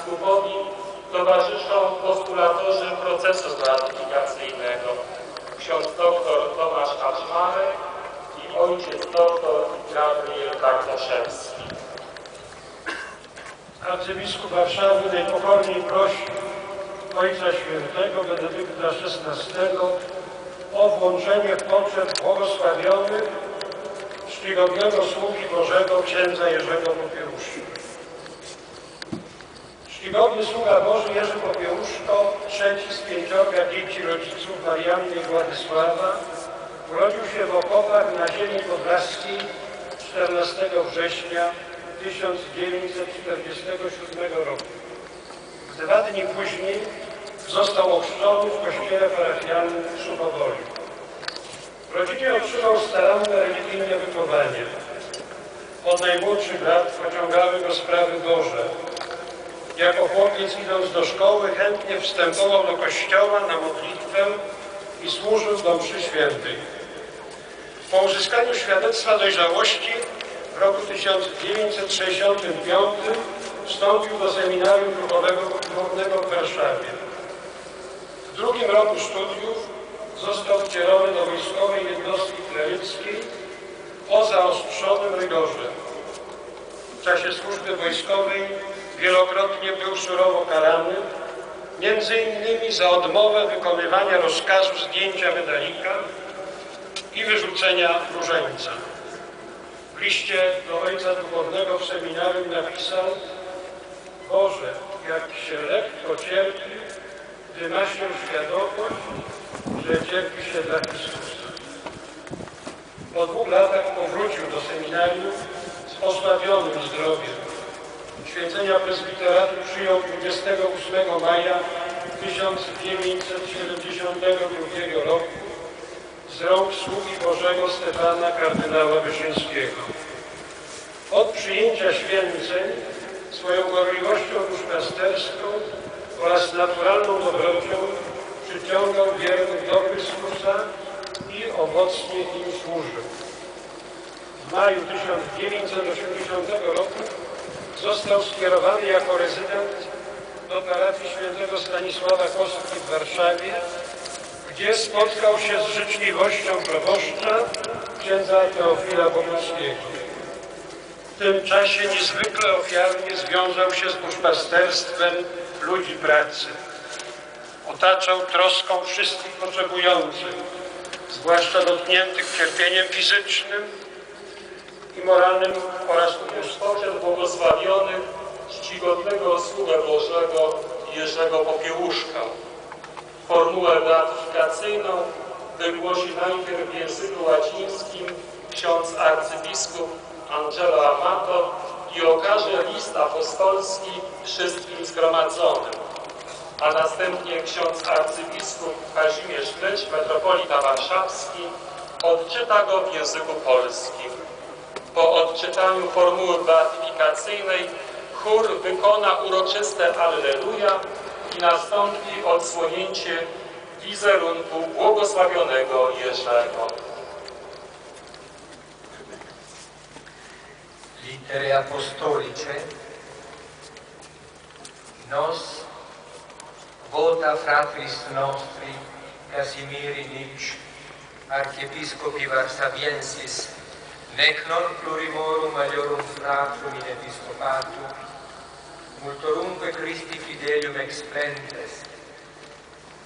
arcybiskupowi towarzyszą postulatorzy procesu beatyfikacyjnego ksiądz dr Tomasz Aczmarek i ojciec dr Gabriel Bartoszewski. Arcybiskup Warszawy najpokorniej prosi Ojca Świętego Benedykta XVI o włączenie w poczet błogosławionych czcigodnego sługi Bożego księdza Jerzego Popiełuszka. Czcigodny sługa Boży Jerzy Popiełuszko, trzeci z pięciorga dzieci rodziców Marianny i Władysława, urodził się w Okopach na ziemi podlaskiej 14 września 1947 roku. Dwa dni później został ochrzczony w kościele parafialnym w Szumowoli. W rodzinie otrzymał staranne religijne wychowanie. Od najmłodszych lat pociągały go sprawy Boże. Jako chłopiec idąc do szkoły chętnie wstępował do kościoła na modlitwę i służył do mszy świętej. Po uzyskaniu świadectwa dojrzałości w roku 1965 wstąpił do seminarium duchowego duchownego w Warszawie. W drugim roku studiów został wcielony do wojskowej jednostki kleryckiej o zaostrzonym rygorze. W czasie służby wojskowej wielokrotnie był surowo karany, między innymi za odmowę wykonywania rozkazu zdjęcia medalika i wyrzucenia różańca. W liście do ojca duchownego w seminarium napisał Boże, jak się lekko cierpi, gdy ma się świadomość, że cierpi się dla Chrystusa. Po dwóch latach powrócił do seminarium z osłabionym zdrowiem. Święcenia prezbiteratu przyjął 28 maja 1972 roku z rąk sługi Bożego Stefana kardynała Wyszyńskiego. Od przyjęcia święceń swoją gorliwością duszpasterską oraz naturalną dobrocią przyciągał wiernych do Chrystusa i owocnie im służył. W maju 1980 roku został skierowany jako rezydent do parafii świętego Stanisława Kostki w Warszawie, gdzie spotkał się z życzliwością proboszcza księdza Teofila Boguckiego. W tym czasie niezwykle ofiarnie związał się z duszpasterstwem ludzi pracy. Otaczał troską wszystkich potrzebujących, zwłaszcza dotkniętych cierpieniem fizycznym i moralnym oraz Spoczet błogosławionych czcigodnego sługę Bożego Jerzego Popiełuszka. Formułę beatyfikacyjną wygłosi najpierw w języku łacińskim ksiądz arcybiskup Angelo Amato i okaże list apostolski wszystkim zgromadzonym, a następnie ksiądz arcybiskup Kazimierz Klecz, metropolita warszawski, odczyta go w języku polskim. Po odczytaniu formuły beatyfikacyjnej chór wykona uroczyste Alleluja i nastąpi odsłonięcie wizerunku błogosławionego Jerzego. Litere apostolice nos vota fratris nostri Casimiri Nic archiepiscopi Varsaviensis Nec non plurimorum maiorum fratrum in episcopatu, multorumque Christi fidelium explentes,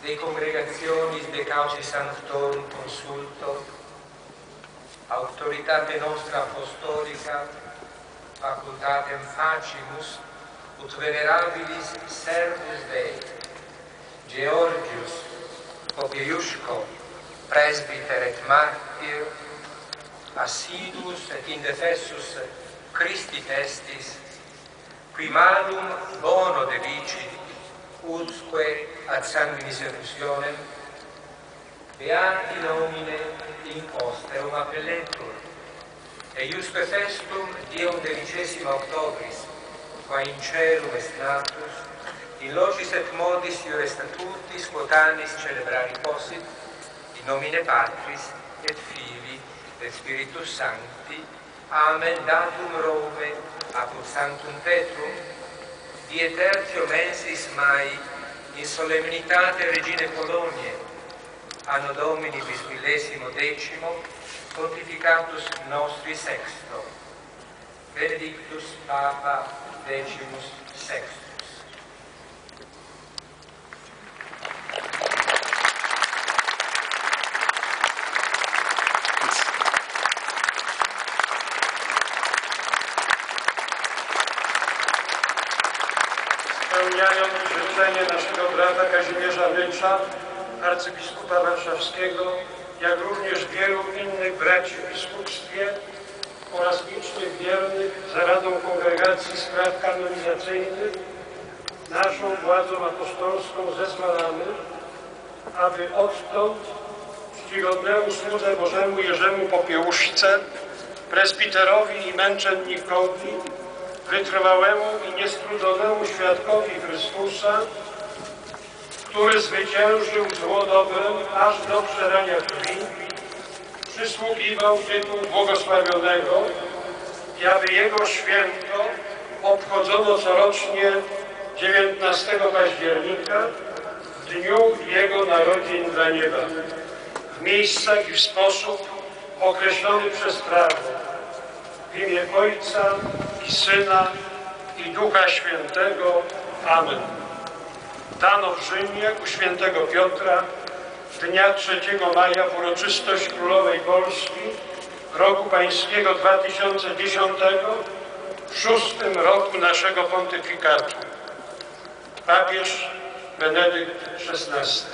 de congregationis de causi sanctorum consulto, autoritate nostra apostolica, facultatem facimus, ut venerabilis servus Dei, Georgius, Popiusco, presbiter et martyr, assidus et indefessus Christi testis, qui malum bono devici, usque ad sanguinis seductionem, beati nomine in posterum appellentur, e iusque festum Dium devicesima octobris, qua in cerum est natus, in locis et modis iure statutis quotanis celebrari possit, in nomine Patris et Filii, et Spiritus Sancti, Amen. Datum Rome apud Sanctum Petrum, die tertio mensis mai in solemnitate Regine Colonie, anno Domini bis millesimo decimo, pontificatus nostri sexto, benedictus Papa decimus sextus. Apostolską zezwalamy, aby odtąd czcigodnemu słudze Bożemu Jerzemu Popiełuszce, presbiterowi i męczennikowi, wytrwałemu i niestrudzonemu świadkowi Chrystusa, który zwyciężył zło dobrem aż do przerania krwi, przysługiwał tytuł błogosławionego i aby jego święto obchodzono corocznie 19 października, dniu jego narodzin dla nieba, w miejscach i w sposób określony przez prawo, w imię Ojca i Syna i Ducha Świętego. Amen. Dano w Rzymie u świętego Piotra dnia 3 maja w uroczystość Królowej Polski roku pańskiego 2010 w szóstym roku naszego pontyfikatu. Papież Benedykt XVI.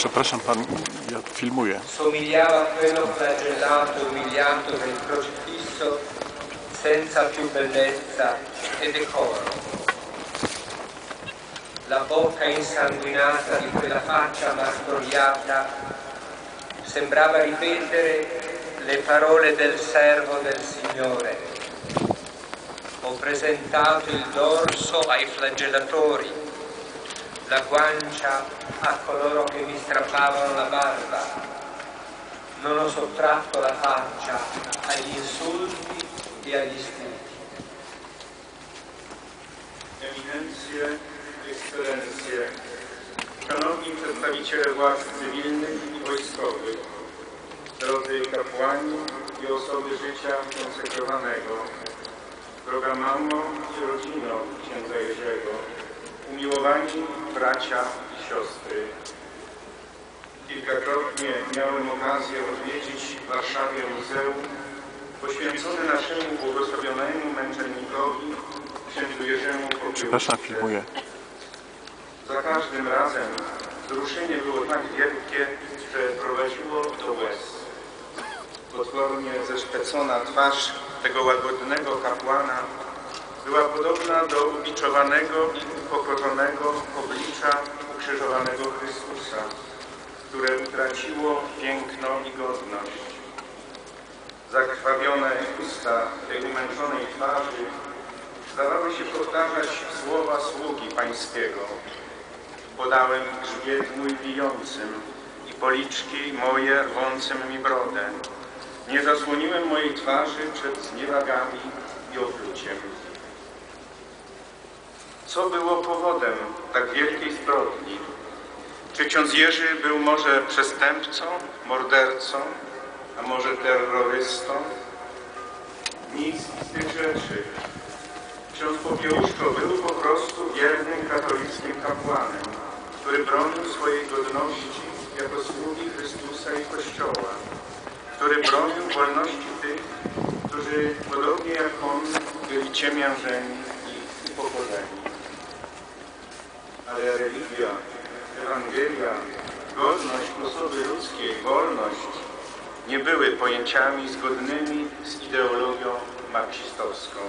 Przepraszam pan, ja filmuję. somigliava a quello flagellato umiliato del crocifisso senza più bellezza e decoro. La bocca insanguinata di quella faccia martoriata sembrava ripetere le parole del servo del Signore. Ho presentato il dorso ai flagellatori, la guancia a coloro che mi strappavano la barba. Non ho sottratto la faccia agli insulti e agli sputi. Eminencje, ekscelencje, szanowni przedstawiciele władz cywilnych i wojskowych, drodzy kapłani i osoby życia konsekrowanego, droga mamo i rodzino księdza Jerzego, umiłowani bracia i siostry. Kilkakrotnie miałem okazję odwiedzić w Warszawie muzeum poświęcone naszemu błogosławionemu męczennikowi, księdzu Jerzemu Popiełuszce. Przepraszam, filmuję. Za każdym razem wzruszenie było tak wielkie, że prowadziło do łez. Potwornie zeszpecona twarz tego łagodnego kapłana była podobna do ubiczowanego i upokorzonego oblicza ukrzyżowanego Chrystusa, które utraciło piękno i godność. Zakrwawione usta tej umęczonej twarzy zdawały się powtarzać słowa sługi pańskiego. Podałem grzbiet mój bijącym i policzki moje rwącym mi brodę. Nie zasłoniłem mojej twarzy przed zniewagami i opluciem. Co było powodem tak wielkiej zbrodni? Czy ksiądz Jerzy był może przestępcą, mordercą, a może terrorystą? Nic z tych rzeczy. Ksiądz Popiełuszko był po prostu wiernym katolickim kapłanem, który bronił swojej godności jako sługi Chrystusa i Kościoła, który bronił wolności tych, którzy podobnie jak on byli ciemiężeni i upokorzeni. Ale religia, Ewangelia, godność osoby ludzkiej, wolność nie były pojęciami zgodnymi z ideologią marksistowską.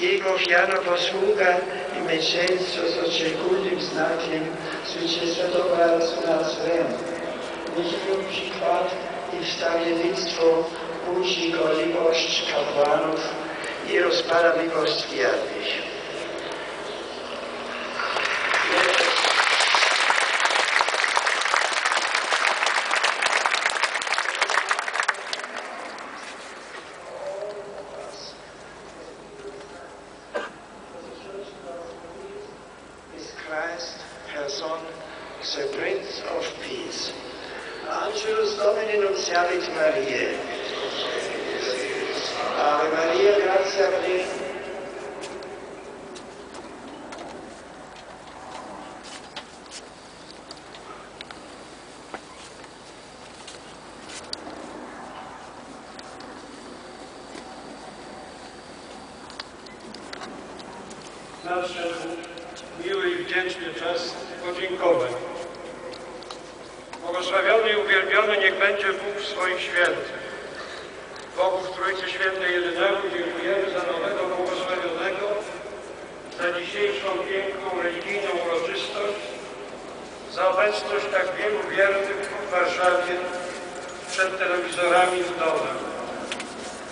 Jego ofiarna posługa i męczeństwo z szczególnym znakiem zwycięstwa dobra nas ręku. Niech jego przykład i wstawiennictwo budzi gorliwość kapłanów i rozpala miłość wiernych. Nadszedł miły i wdzięczny czas podziękowań. Błogosławiony i uwielbiony niech będzie Bóg swoich świętych. Bogu w Trójcy Świętej Jedynemu dziękujemy za nowego błogosławionego, za dzisiejszą piękną religijną uroczystość, za obecność tak wielu wiernych w Warszawie przed telewizorami w domach.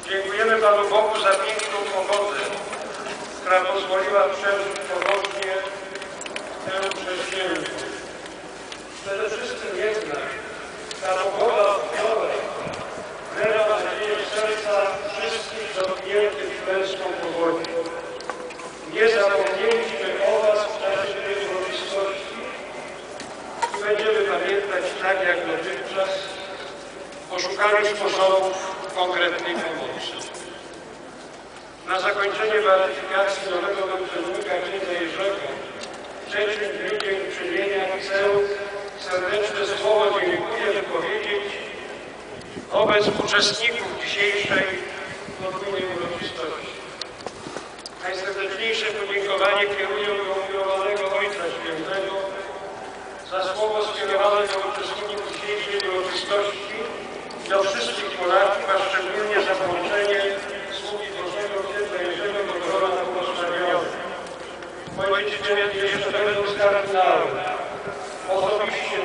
Dziękujemy Panu Bogu za piękną pogodę, która pozwoliła przeżyć pogodnie tę przeziębię. Przede wszystkim jednak ta pogoda wczoraj wlewa nadzieję serca wszystkich dotkniętych klęską powodzi. Nie zapomnieliśmy o Was w czasie tej uroczystości i będziemy pamiętać tak jak dotychczas o szukaniu sposobów konkretnej pomocy. Na zakończenie beatyfikacji nowego męczennika księdza Jerzego trzecim dniu dziękczynienia chcę serdeczne słowo dziękuję wypowiedzieć wobec uczestników dzisiejszej podwójnej uroczystości. Najserdeczniejsze podziękowanie kieruję do umiłowanego Ojca Świętego za słowo skierowane do uczestników dzisiejszej uroczystości do wszystkich Polaków, a szczególnie za połączenie sługi Bożego Księdza Jerzego do grona błogosławionych. Święci jeszcze będą z kardynałem. Osobiście